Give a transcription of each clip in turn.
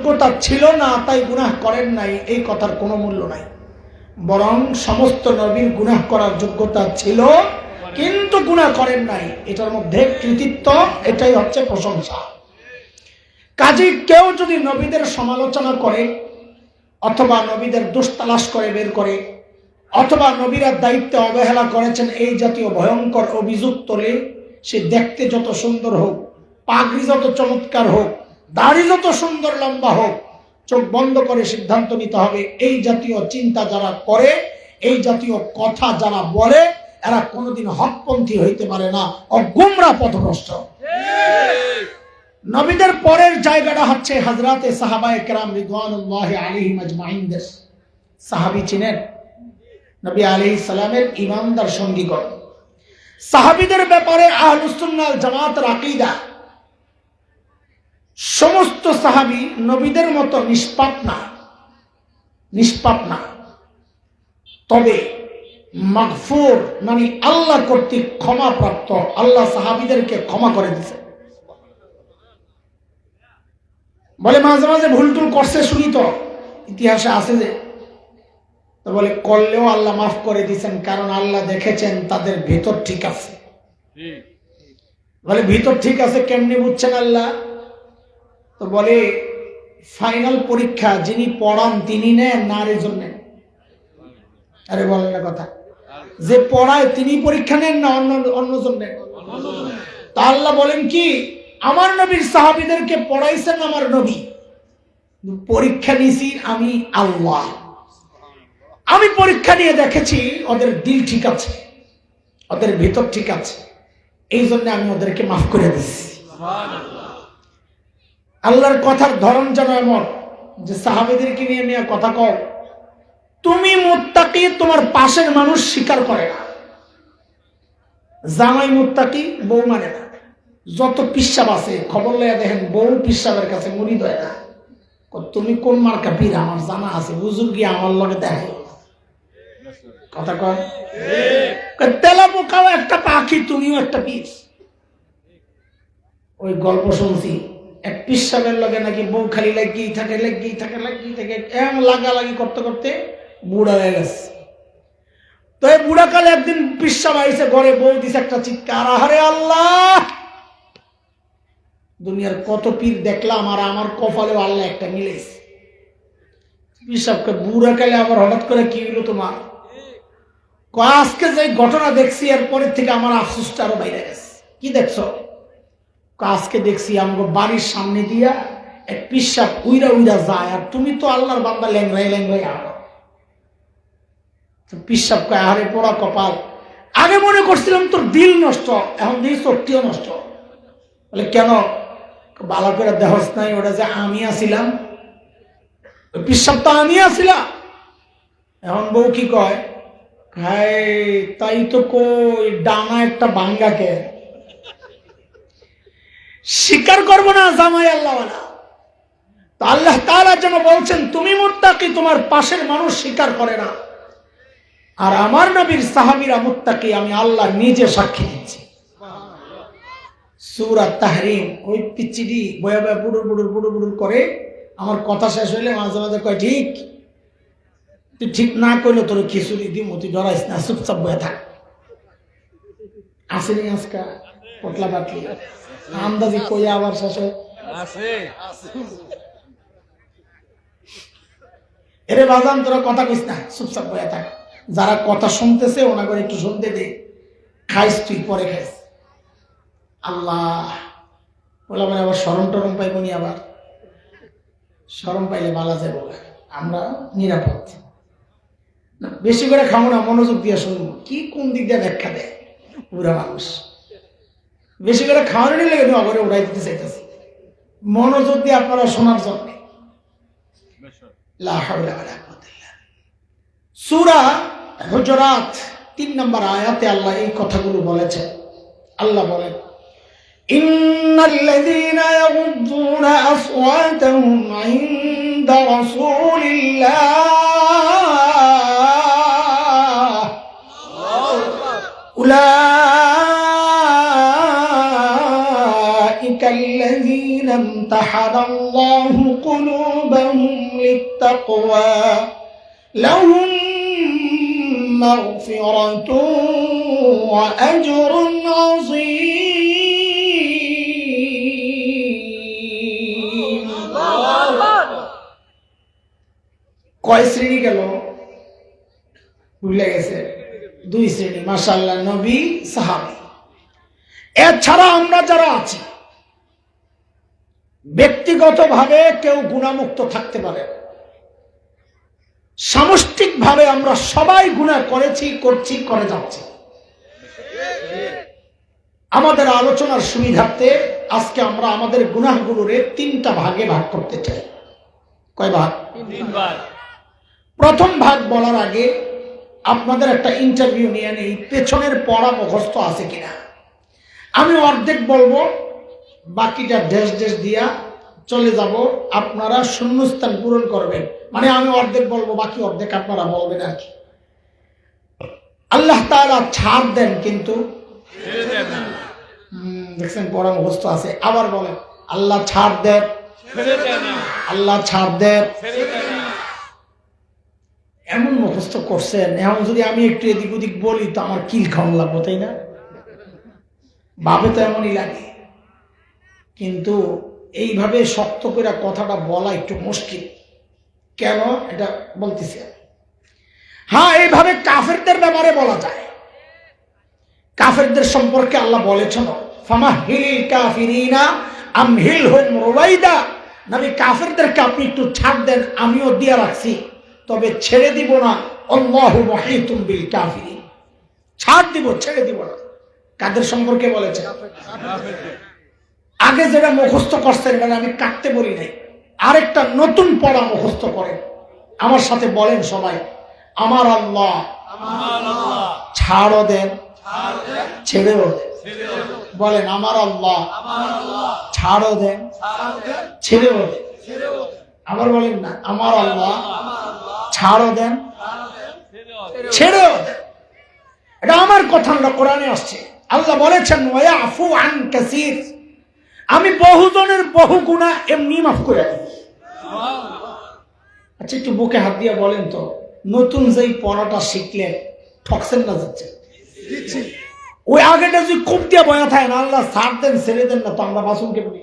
যোগ্যতা ছিল না, তাই গুনাহ করেন নাই, এই কথার কোনো মূল্য নাই। বরং সমস্ত নবীর গুনাহ করার যোগ্যতা ছিল, কিন্তু গুনাহ করেন নাই। এটার মধ্যে কৃতিত্ব, এটাই হচ্ছে প্রশংসা। কাজে কেউ যদি নবীদের সমালোচনা করে, অথবা নবীদের দোষ তালাশ করে, বের করে, অথবা নবীরা দায়িত্বে অবহেলা করেছেন, এই জাতীয় ভয়ঙ্কর অভিযোগ তোলে, সে দেখতে যত সুন্দর হোক, পাগড়ি যত চমৎকার হোক দাড়ি যত সুন্দর লম্বা হোক, চোখ বন্ধ করে সিদ্ধান্ত নিতে হবে, এই জাতীয় চিন্তা যারা করে, এই জাতীয় কথা যারা বলে, এরা কোনোদিন হকপন্থী হইতে পারে না, অগুমরা পথভ্রষ্ট। নবীদের পরের জায়গাটা হচ্ছে হাজরাতে সাহাবায়ে কেরাম রিদওয়ানুল্লাহ আলাইহিম আজমাইনদের সাহাবী চিনেন? নবী আলাইহিস সালামের ইমানদার সঙ্গীগণ সাহাবীদের ব্যাপারে আহলুসুন্নাল জামাত আকীদা সমস্ত সাহাবী নবীদের মতো নিষ্পাপ না। নিষ্পাপ না। তবে মাগফুর মানে আল্লাহ কর্তৃক ক্ষমা প্রাপ্ত আল্লাহ সাহাবীদেরকে ক্ষমা করে দিয়েছে বলে মাঝে মাঝে ভুল টুল করছে শুনি তো। ইতিহাসে আছে যে তো বলে করলেও আল্লাহ মাফ করে দিয়েছেন কারণ আল্লাহ দেখেছেন তাদের ভেতর ঠিক আছে। বলে ভিতর ঠিক আছে কেমনি বুঝছেন আল্লাহ? তো বলে ফাইনাল পরীক্ষা, যিনি পড়ান তিনি নেন, না আরেকজন নেন আরে বলেন না কথা। যে পড়ায় তিনি পরীক্ষা নেন, না অন্য অন্যজন নেন তা আল্লাহ বলেন কি, আমার নবীর সাহাবিদেরকে পড়াইছেন আমার নবী। পরীক্ষা নিয়েছি আমি আল্লাহ। আমি পরীক্ষা নিয়ে দেখেছি, ওদের দিল ঠিক আছে, ওদের ভিতর ঠিক আছে। এই জন্য আমি ওদেরকে মাফ করে দিচ্ছি আল্লাহর কথার ধরন যেন এমন যে সাহাবিদেরকে নিয়ে নিয়ে কথা কও। তুমি মুত্তাকি তোমার পাশের মানুষ স্বীকার করে না। জামাই মুত্তাকি বউ মানে না। যত পিসাব আছে খবর লইয়া দেখেন বউ পিসাবের কাছে মুড়ি দেয় না। তুমি কোন মার্কা পীর আমার জানা আছে। হুজুর গিয়ে আমার লগে দেখে। কথা কয়, তেলা পোকাও একটা পাখি তুমিও একটা পিস ওই গল্প শুনছি। এক পিসাবের লগে নাকি বউ খালি লাগিয়েই থাকে লাগিয়েই থাকে লাগিয়েই থাকে এমন লাগালাগি করতে করতে বুড়া হয়ে গেছে। তো এই বুড়াকালে একদিন পিসাব আইসে ঘরে বউ দিছে একটা চিৎকার, আহারে আল্লাহ! দুনিয়ার কত পীর দেখলাম আর আমার কপালেও আল্লাহ একটা মিলেছে। পিসাবকে বুড়া কালে আবার হঠাৎ করে কি হলো তোমার? আজকে যে ঘটনা দেখছি, এর পরের থেকে আমার আফসোসটা আরও বাইরে গেছে। কি দেখছ? আজকে দেখছি আমাকে বাড়ির সামনে দিয়া এক পিসাব উইরা উইরা যায়, আর তুমি তো আল্লাহর বান্দা ল্যাংরাই ল্যাংরাই আনো পিসাব কয় আহারে পোড়া কপাল, আগে মনে করছিলাম তোর দিল নষ্ট, এখন দেখি শক্তিও নষ্ট। বলে, কেন? বালা করে দেহস নাই, ওটা যে আমি আসিলাম পিসাব তো আমি আসিলাম এখন বউ কি কয় তাই তো কই, ডানা একটা বাঙ্গাকে স্বীকার করব না, জামাই আল্লাহ তো আল্লাহ তাআলা যেন বলছেন, তুমি মুত্তাকি, তোমার পাশের মানুষ স্বীকার করে না। আর আমার নবীর সাহাবীরা মুত্তাকি, আমি আল্লাহ নিজে সাক্ষী দিচ্ছি। সুরা তাহরিম, ওই পিচিডি বয়া বয়া বুড়ুর বুড়ুর বুড়ুর বুড়ুর করে আমার কথা শেষ হইলে মাঝে মাঝে কয়, ঠিক, তুই ঠিক না করলে তোর খিচুড়ি দিম, তুই ডরাইস না, চুপচাপ বয়ে থাক। আসেনি আজকা, পটলা পাটলি। আন্দাজি কই আবার শেষ? এরে বাজান তোরা কথা কইস না চুপচাপ বয়ে থাক। যারা কথা শুনতেছে ওনা করে একটু শুনতে দে। খাইস তুই পরে খাইস। আল্লাহ বলে মানে আবার সরম টরম পাইব নি আবার? সরম পাইলে বালা যাব আমরা নিরাপদ। বেশি করে খাব না মনোযোগ দিয়ে শুনব। কি কোন দিক দিয়ে ব্যাখ্যা দেয়? বুড়া মানুষ। বেশি করে খাওয়ানো নিলে কিন্তু অগরে উড়াই দিতে চাইতেছি মনোযোগ দিয়ে আপনারা শোনার জন্য সুরা হুজরাত তিন নম্বর আয়াতে আল্লাহ এই কথাগুলো বলেছেন আল্লাহ বলেন إن الذين يغضون أصواتهم عند رسول الله أولئك الذين امتحن الله قلوبهم قلوبهم للتقوى لهم مغفرة وأجر عظيم কয় শ্রেণী গেল ভুলে গেছে দুই শ্রেণী মাসাল্লাহ নবী সাহাবি এছাড়া আমরা যারা আছি ব্যক্তিগতভাবে কেউ গুণামুক্ত থাকতে পারে। সামষ্টিকভাবে আমরা সবাই গুণা করেছি করছি করে যাচ্ছি। আমাদের আলোচনার সুবিধার্থে আজকে আমরা আমাদের গুণাগুলোরে তিনটা ভাগে ভাগ করতে চাই। কয় ভাগ? প্রথম ভাগ বলার আগে আপনাদের একটা ইন্টারভিউ নিয়ে নেই পেছনের পড়া মুখস্থ আছে কিনা? আমি অর্ধেক বলব বাকিটা ড্যাশ ড্যাশ দিয়া চলে যাব, আপনারা শূন্যস্থান পূরণ করবেন। মানে আমি অর্ধেক বলব, বাকি অর্ধেক আপনারা বলবেন আর কি। আল্লাহ তাআলা ছাড় দেন কিন্তু। দেখছেন পড়া মুখস্থ আছে। আবার বলেন, আল্লাহ ছাড় দেন। আল্লাহ ছাড় দেন। এমন মুখস্থ করছেন। এখন যদি আমি একটু এদিক ওদিক বলি, তো আমার কিল খাওয়ান লাগবো, তাই না? ভাবে তো এমনই লাগে। কিন্তু এইভাবে শক্ত করে কথাটা বলা একটু মুশকিল। কেন? এটা বলতেছি। হ্যাঁ এইভাবে কাফেরদের ব্যাপারে বলা যায়। কাফেরদের সম্পর্কে আল্লাহ বলেছেন ফামা হিল কাফিরিনা আম হিল হোম রোবাইদা। নবী, কাফেরদেরকে আপনি একটু ছাড় দেন, আমিও দিয়ে রাখছি। তবে ছেড়ে দিব না অল্লাহু মহিতুম বিল কাফিরিন। ছাড় দিব, ছেড়ে দিব না। কাদের সম্পর্কে বলেছে আগে যেটা মুখস্থ করছেন এটা আমি কাটতে বলি নাই। আরেকটা নতুন পড়া মুখস্থ করেন। আমার সাথে বলেন সবাই, আমার আল্লাহ ছাড়ও দেন, ছেড়েও দেন। বলেন, আমার আল্লাহ ছাড়ও দেন, ছেড়েও দেন। আবার বলেন না, আমার আল্লাহ ছাড়ও দেন, ছেড়েও দেন। এটা আমার কথা না, কোরআনে আসছে। আল্লাহ বলেছেন, ওয়া আফু আন কাসির। আমি বহুজনের বহু গুণা এমনি মাফ করে আচ্ছা একটু বুকে হাত দিয়ে বলেন তো, নতুন যেই পড়াটা শিখলে ঠকছেন না যাচ্ছে ওই আগেটা যদি খুব দিয়ে বয়া থাকে, না আল্লাহ ছাড় দেন, ছেড়ে দেন না, তো আমরা বাসন কেমনি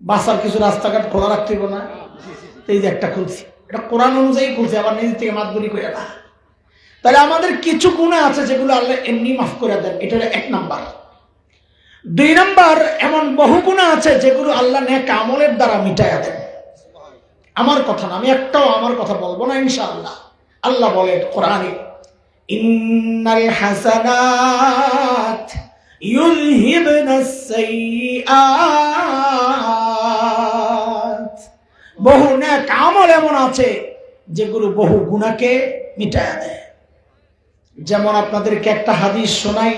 বাসার কিছু রাস্তাঘাট খোলা রাখতে না? এই যে একটা খুলছি। এটা কোরআন অনুযায়ী খুলছি, আবার নিজের থেকে মাতগুলি করে না। তাহলে আমাদের কিছু গুণা আছে যেগুলো আল্লাহ এমনি মাফ করে দেন এটা এক নাম্বার। দুই নম্বর, এমন বহু গুণা আছে যেগুলো আল্লাহ নেক আমলের দ্বারা মিটাইয়া দেন। আমার কথা না, আমি একটাও আমার কথা বলব না, ইনশাআল্লাহ। আল্লাহ বলেন কোরআনে বহু নেক আমল এমন আছে যেগুলো বহু গুণাকে মিটায়া দেয়। যেমন আপনাদেরকে একটা হাদিস শোনাই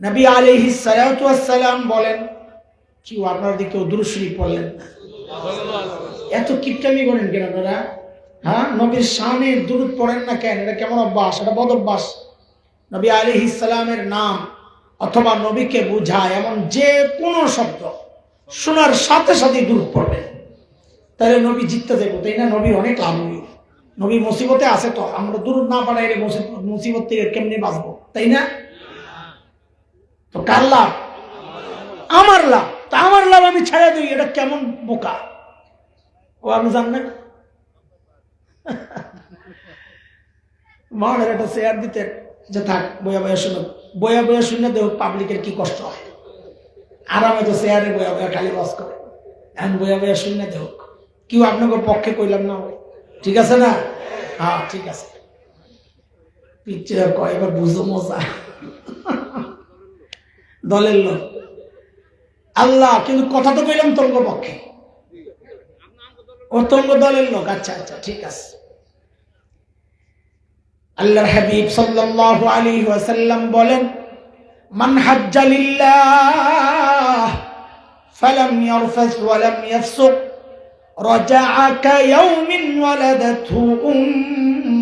নবী ওয়াস সালাম বলেন, কি আপনার দিকে দুরুশরী পড়লেন? এত কিপটামি করেন কেন আপনারা? হ্যাঁ? নবীর শানে দূরত পড়েন না কেন? এটা কেমন অভ্যাস? এটা বদ অভ্যাস। নবী আলী ইসলামের নাম অথবা নবীকে বুঝায় এমন যে কোনো শব্দ শোনার সাথে সাথে দূর পড়বে। তাহলে নবী জিততে যাব তাই না? নবী অনেক লাভই নবী মুসিবতে আছে তো, আমরা দূর না মুসিবত মুসিবত থেকে কেমনি বাঁচবো? তাই না? তো কার লাভ? আমার লাভ। তা আমার লাভ আমি ছেড়ে দিই, এটা কেমন বোকা? ও, আপনি জানবেন মহানের একটা শেয়ার দিতে যে থাক, বয়া বয়া শুনো, বয়া বয়া শুনে দেহ পাবলিকের কি কষ্ট হয়? আরামে তো শেয়ারে বয়া বয়া খালি বাস করে। এখন বয়া বয়া শুনে দেহ কেউ আপনাকে পক্ষে কইলাম না। ঠিক আছে না? হ্যাঁ ঠিক আছে। পিকচার কয়, এবার বুঝো মজা। দলের লোক। আল্লাহ, কিন্তু কথা তো কইলাম তোর পক্ষে অতঙ্গ দলের লোক। আচ্ছা আচ্ছা ঠিক আছে। আল্লাহর হাবিব সাল্লাল্লাহু আলাইহি ওয়াসাল্লাম বলেন, মান হাজ্জা লিল্লাহ, ফালাম ইয়ারফাস ওয়া লাম ইয়াফসুক রাজা'a কায়াউমিন ওয়ালাদাতহু উম্মুহ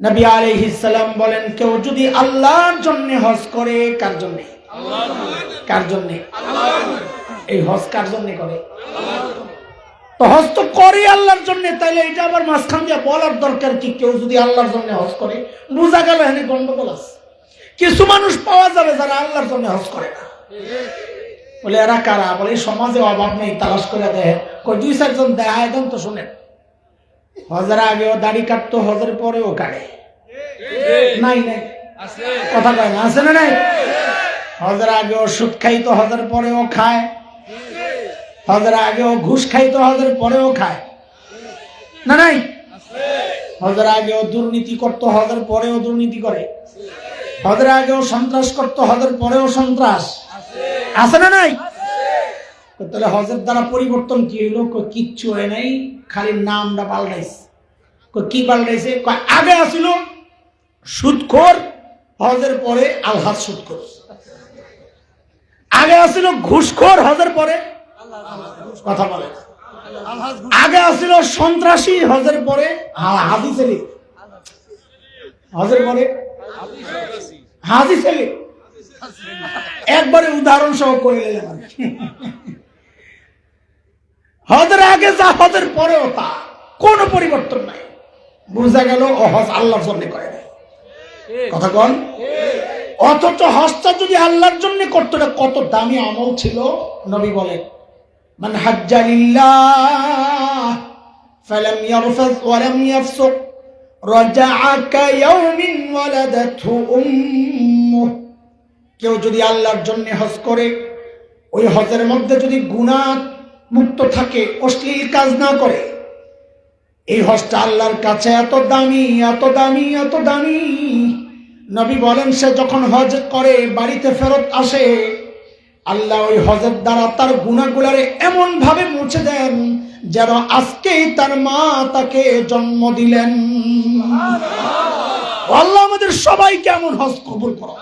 নবী আলাইহিস সালাম বলেন, কেউ যদি আল্লাহর জন্য হজ করে, কার জন্য? কার জন্য? এই হজ কার জন্য করে? তো হজ তো করে আল্লাহর জন্য, তাইলে এটা আবার মাঝখান দিয়ে বলার দরকার কি? কেউ যদি আল্লাহর জন্য হজ করে বোঝা গেল, এখানে গন্ডগোল আছে। কিছু মানুষ পাওয়া যাবে যারা আল্লাহর জন্য হজ করে না। বলে, এরা কারা? বলে সমাজে অভাব নেই, তালাশ করে দেয় দুই চারজন দেখায় দেন তো শুনেন। হজের আগেও দাড়ি কাটতো হজের পরেও কাটে। নাই নাই। কথা কয় না আছে না নাই? হজের আগেও সুদ খাইতো হজের পরেও খায়। হজের আগেও ঘুষ খাইতো হজের পরেও খায়। না নাই? হজের আগেও দুর্নীতি করতো হজের পরেও দুর্নীতি করে। হজের আগেও সন্ত্রাস করতো হজের পরেও সন্ত্রাস। আছে না নাই? তাহলে হজের দ্বারা পরিবর্তন কি হইল? কিচ্ছু হয় নাই। খালি নামটা পাল্টাইছে। কি পাল্টাইছে? আগে আসিল সুদখোর, হজের পরে আলহাজ সুদখোর। আগে আসিল ঘুষখোর, হজের পরে কথা বলে। আগে আসিল সন্ত্রাসী, হজের পরে হাজি ছেলে হজের পরে হাজি ছেলে একবারে উদাহরণ সহ করে। হজের আগে যা হজের পরেও তা। কোনো পরিবর্তন নাই। বুঝা গেল ও হজ আল্লাহর জন্য করে নাই। কথা কন। অথচ হজটা যদি আল্লাহর জন্য করতো না কত দামি আমল ছিল নবী বলেন। মান হাজ্জালিল্লাহ কেউ যদি আল্লাহর জন্য হজ করে ওই হজের মধ্যে যদি গুণা মুক্ত থাকে অশ্লীল কাজ না করে। এই হজটা আল্লাহর কাছে এত দামি এত দামি এত দামি। নবী বলেন, সে যখন হজ করে, বাড়িতে ফেরত আসে, আল্লাহ ওই হজের দ্বারা তার গুণাগুলারে এমন ভাবে মুছে দেন, যেন আজকেই তার মা তাকে জন্ম দিলেন। আল্লাহ আমাদের সবাইকে এমন হজ কবুল করো।